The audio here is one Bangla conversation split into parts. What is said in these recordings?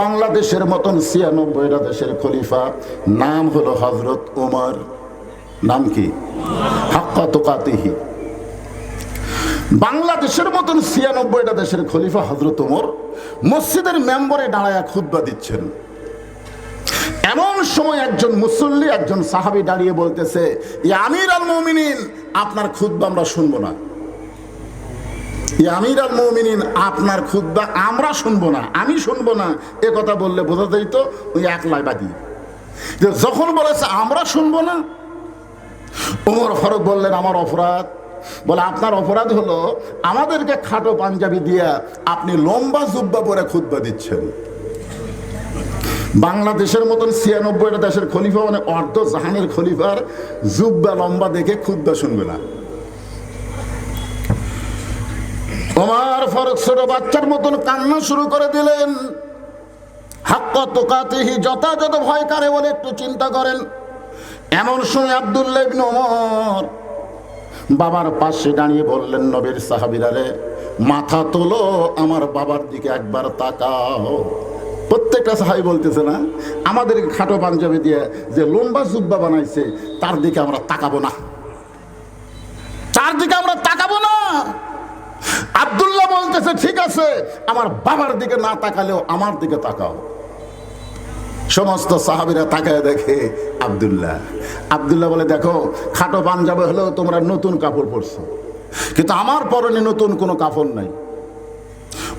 বাংলাদেশের মতন ছিয়ানব্বইটা দেশের খলিফা নাম হলো হজরত উমর। নাম কি? হাক্কা তোকাতিহি। বাংলাদেশের মতন ছিয়ানব্বইটা দেশের খলিফা হজরত উমর মসজিদের মেম্বরে দাঁড়ায় খুদ্া দিচ্ছেন। এমন সময় একজন মুসল্লি, একজন সাহাবি দাঁড়িয়ে বলতেছে আমির আল মমিনিন, আপনার খুদ্া আমরা শুনব না। আমির আল মমিনিন, আপনার খুদ্া আমরা শুনব না, আমি শুনব না। এ কথা বললে বোঝা যাইতো ওই একলাই বাদি। যে যখন বলেছে আমরা শুনব না, ওমর ফারুক বললেন, আমার অপরাধ। বলে, আপনার অপরাধ হলো আমাদেরকে খাটো পাঞ্জাবি দিয়া আপনি লম্বা জুব্বা পরে খুদ্া দিচ্ছেন। বাংলাদেশের মতন ছিয়ানব্বইটা দেশের খলিফা মানে অর্ধ জাহানের খলিফার জুব্বা লম্বা দেখে খুদ্া শুনবে না ওমার ফারুক ছোট বাচ্চার মতন কান্না শুরু করে দিলেন। যথাযথ ভয় বলে একটু চিন্তা করেন। এমন সময় বাবার পাশে দাঁড়িয়ে বললেন মাথা তোলো, আমার বাবার দিকে একবার তাকাও। প্রত্যেকটা সাহাবি বলতেছে না, আমাদের খাটো পাঞ্জাবি দিয়ে যে লম্বা জুব্বা বানাইছে, তার দিকে আমরা তাকাবো না তার দিকে আমরা তাকাবো না আব্দুল্লাহ বলতেছে, ঠিক আছে, আমার বাবার দিকে না তাকালেও আমার দিকে তাকাও। সমস্ত সাহাবিরা তাকায় দেখে আব্দুল্লাহ। আবদুল্লাহ বলে, দেখো, খাটো পাঞ্জাবে হলেও তোমরা নতুন কাপড় পরছো, কিন্তু আমার পরনে নতুন কোনো কাপড় নাই।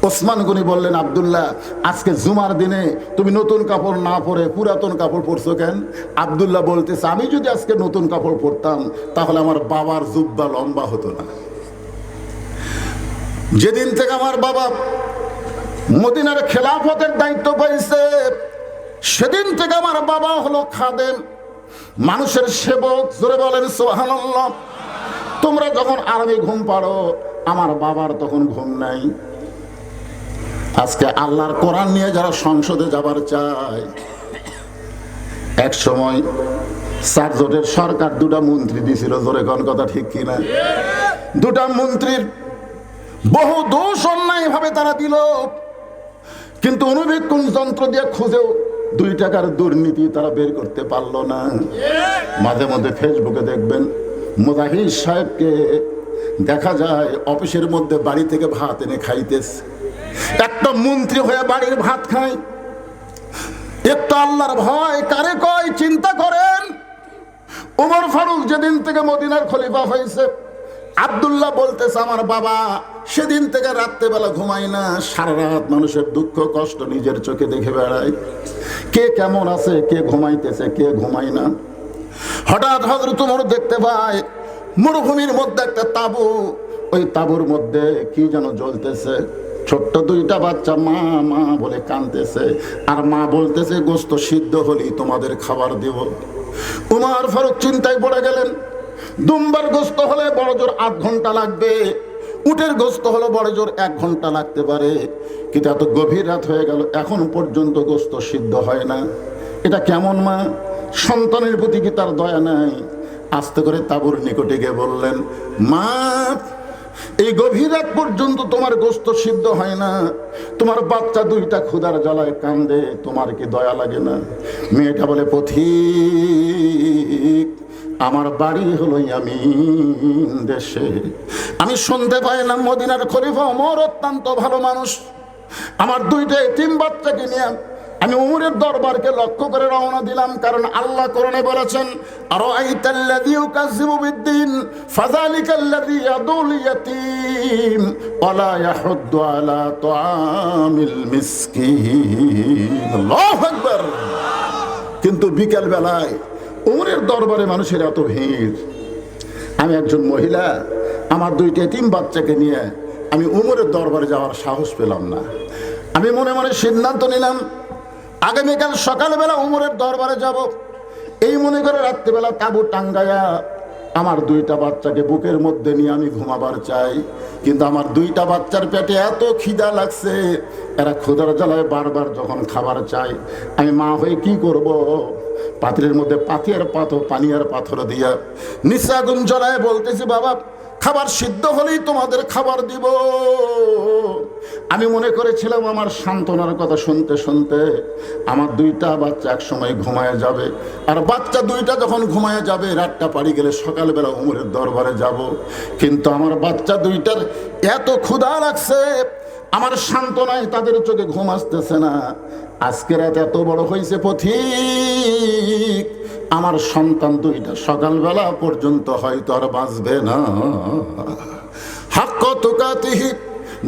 ওসমান গনি বললেন, আব্দুল্লাহ, আজকে জুমার দিনে তুমি নতুন কাপড় না পরে পুরাতন কাপড় পরছো কেন? আব্দুল্লাহ বলতেছে, আমি যদি আজকে নতুন কাপড় পরতাম, তাহলে আমার বাবার জুব্বা লম্বা হতো না। যেদিন থেকে আমার বাবা মদিনার খেলাফতের দায়িত্ব পাইছে, সেদিন থেকে আমার বাবা হলো খাদেম। মানুষের সেবক, জোরে বলেন সোহানাল্লাহ তোমরা যখন আরামে ঘুম পাড়ো, আমার বাবার তখন ঘুম নাই। আজকে আল্লাহর কোরআন নিয়ে যারা সংসদে যাবার চায়, এক সময় সার্জটের সরকার দুটা মন্ত্রী দিছিল, জোরে কোন কথা ঠিক কিনা? দুটা মন্ত্রীর বহু দোষ অন্যায় ভাবে তারা দিল। কিন্তু অনুবীক্ষণ যন্ত্র দিয়ে খুঁজেও দুই টাকার দুর্নীতি তারা বের করতে পারল না। মাঝে মধ্যে ফেসবুকে দেখবেন মুজাহিদ সাহেবকে দেখা যায় অফিসের মধ্যে বাড়ি থেকে ভাত এনে খাইতেছে। একটা মন্ত্রী হয়ে বাড়ির ভাত খায়। একটু আল্লাহর ভয়, কারে কয়, চিন্তা করেন? উমর ফারুক যেদিন থেকে মদিনার খলিফা হয়েছে আব্দুল্লাহ বলতেছে, আমার বাবা সেদিন থেকে রাত্রেবেলা ঘুমাই না সারা রাত মানুষের দুঃখ, কষ্ট নিজের চোখে দেখে বেড়ায়। কে কেমন আছে, কে ঘুমাইতেছে, কে ঘুমাই না? হঠাৎ হজরত উমর দেখতে পায়, মরুভূমির মধ্যে একটা তাবু। ওই তাবুর মধ্যে কি যেন জ্বলতেছে। ছোট্ট দুইটা বাচ্চা মা মা বলে কানতেছে আর মা বলতেছে, গোস্ত সিদ্ধ হলি তোমাদের খাবার দেব। উমার ফারুক চিন্তায় পড়ে গেলেন। দুম্বার গোস্ত হলে বড় জোর আধ ঘণ্টা লাগবে। উটের গোস্ত হলো বড় জোর এক ঘণ্টা লাগতে পারে। কিন্তু এত গভীর রাত হয়ে গেল, এখন পর্যন্ত গোস্ত সিদ্ধ হয় না। এটা কেমন মা? সন্তানের প্রতি কি তার দয়া নাই? আস্তে করে তাবুর নিকটে গিয়ে বললেন, মা, এই গভীর রাত পর্যন্ত তোমার গোস্ত সিদ্ধ হয় না। তোমার বাচ্চা দুইটা ক্ষুধার জ্বালায় কান্দে, তোমার কি দয়া লাগে না? মেয়েটা বলে, পথিক আমার বাড়ি হলো আমি দেশে। আমি শুনতে পাইলাম মদিনার খলিফা অমর অত্যন্ত ভালো মানুষ। আমার দুইটা তিন বাচ্চাকে নিয়ে আমি উমরের দরবারকে লক্ষ্য করে রওনা দিলাম, কারণ আল্লাহ কোরআনে বলেছেন আরও আইতাল্লাযী ইউকাযযিবু বিদ্দিন ফাযালিকাল্লাযী ইয়াদুল ইয়াতীম ওয়ালা ইয়াহুদ্দু আলা তুআমিল মিসকিন। আল্লাহু আকবার। কিন্তু বিকেল বেলায় উমরের দরবারে মানুষের এত ভিড়। আমি একজন মহিলা, আমার দুইটা তিন বাচ্চাকে নিয়ে আমি উমরের দরবারে যাওয়ার সাহস পেলাম না। আমি মনে মনে সিদ্ধান্ত নিলাম, আগামীকাল সকালবেলা উমরের দরবারে যাব। এই মনে করে রাত্রিবেলা তাবু টাঙ্গায়া আমার দুইটা বাচ্চাকে বুকের মধ্যে নিয়ে আমি ঘুমাবার চাই। কিন্তু আমার দুইটা বাচ্চার পেটে এত খিদা লাগছে, এরা ক্ষুদার জ্বালায় বারবার যখন খাবার চাই আমি মা হয়ে কি করব। পাত্রের মধ্যে পাথিয়ার পাথর পানিয়ার পাথর দিয়া নিঃসাগুন জ্বলায় বলতেছি, বাবা, খাবার সিদ্ধ হলেই তোমাদের খাবার দিব। আমি মনে করেছিলাম আমার সান্ত্বনার কথা শুনতে শুনতে আমার দুইটা বাচ্চা এক সময় ঘুমায় যাবে। আর বাচ্চা দুইটা যখন ঘুমায় যাবে, রাতটা পাড়ি গেলে সকালবেলা উমরের দরবারে যাব। কিন্তু আমার বাচ্চা দুইটার এত ক্ষুধা লাগছে আমার সান্ত্বনায় তাদের চোখে ঘুম আসতেছে না। আজকে রাত এত বড় হয়েছে পথিক। আমার সন্তান দুইটা সকালবেলা পর্যন্ত হয়তো আর বাঁচবে না। হাক্ক তুকাতিহি,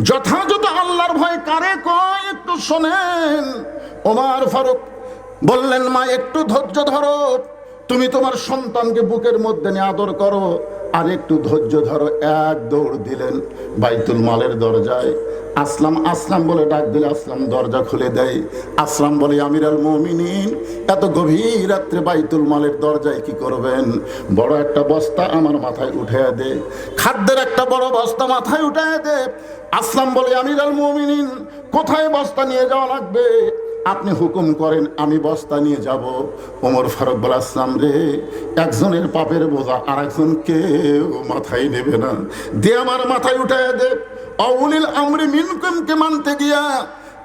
যথাযথ আল্লাহর ভয় কারে কয় একটু শোনেন। ওমার ফারুক বললেন, মা, একটু ধৈর্য ধরো। তুমি তোমার সন্তানকে বুকের মধ্যে নিয়ে আদর করো আর একটু ধৈর্য ধরো। এক দৌড় দিলেন বাইতুল মালের দরজায়। আসলাম আসলাম বলে ডাক দিলে আসলাম দরজা খুলে দেয়। আসলাম বলে, আমিরাল মমিনিন, এত গভীর রাত্রে বাইতুল মালের দরজায় কি করবেন? বড় একটা বস্তা আমার মাথায় উঠে দে। খাদ্যের একটা বড় বস্তা মাথায় উঠে দে। আসলাম বলে, আমিরাল মমিনিন, কোথায় বস্তা নিয়ে যাওয়া লাগবে? আপনি হুকুম করেন, আমি বস্তা নিয়ে যাব। ওমর ফারুক বলাসলাম রে, একজনের পাপের বোঝা আর একজন কেউ মাথায় নেবে না। দে আমার মাথায় উঠায় দে। অউলিল আমরি মিনকুমকে মানতে গিয়া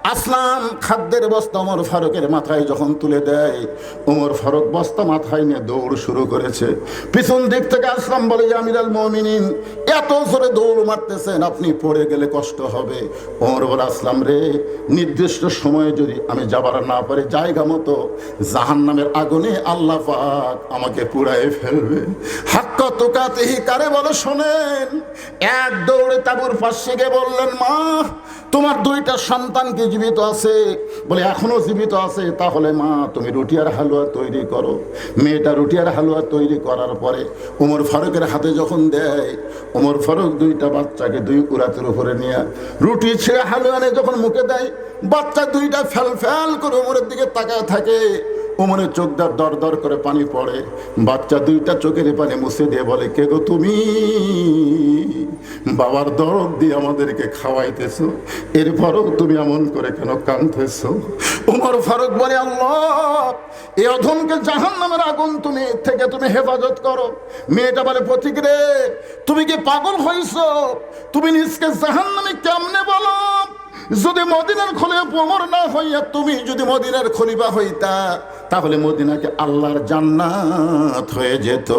আসলাম, খাদ্যের বস্তা ওমর ফারুকের মাথায় যখন তুলে দেয়, ওমর ফারুক বস্তা মাথায় নিয়ে দৌড় শুরু করেছে। পিছন দিক থেকে আসলাম বলে আমিরাল মমিনিন, এত জোরে দৌড় মারতেছেন, আপনি পড়ে গেলে কষ্ট হবে। ওমর বলে, আসলাম রে, নির্দিষ্ট সময়ে যদি আমি যাবার না পারি, জায়গা মতো জাহান নামের আগুনে আল্লাহ পাক আমাকে পুড়ায় ফেলবে। হাক্কা তোকাতেহি, কারে বলে, শোনেন, এক দৌড়ে তাবুর পাশে গিয়ে বললেন, মা, তোমার দুইটা সন্তান কি জীবিত আছে? বলে, এখনও জীবিত আছে। তাহলে মা, তুমি রুটি আর হালুয়া তৈরি করো। মেয়েটা রুটিয়ার হালুয়া তৈরি করার পরে উমর ফারুকের হাতে যখন দেয়, উমর ফারুক দুইটা বাচ্চাকে দুই উড়াতের উপরে নিয়ে রুটি ছেড়ে হালুয়া নিয়ে যখন মুখে দেয়, বাচ্চা দুইটা ফ্যাল ফ্যাল করে উমরের দিকে তাকায় থাকে। উমরের চোখদার দর দর করে পানি পড়ে। বাচ্চা দুইটা চোখের পানি মুছে দিয়ে বলে, কে গো তুমি? বাবার দরদ দিয়ে আমাদেরকে খাওয়াইতেছো, এরপরও তুমি এমন করে কেন কাঁদতেছো? উমর ফারুক বলে, আল্লাহ এই অধমকে জাহান নামের আগুন তুমি থেকে তুমি হেফাজত করো। মেয়েটা বলে, পথিক রে, তুমি কি পাগল হইছো? তুমি নিজকে জাহান নামে কেমনে বলো? যদি মদিনার খোলে প্রমর না হইয়া তুমি যদি মদিনার খলিফা হইতা, তাহলে মদিনাকে আল্লাহর জান্নাত হয়ে যেত।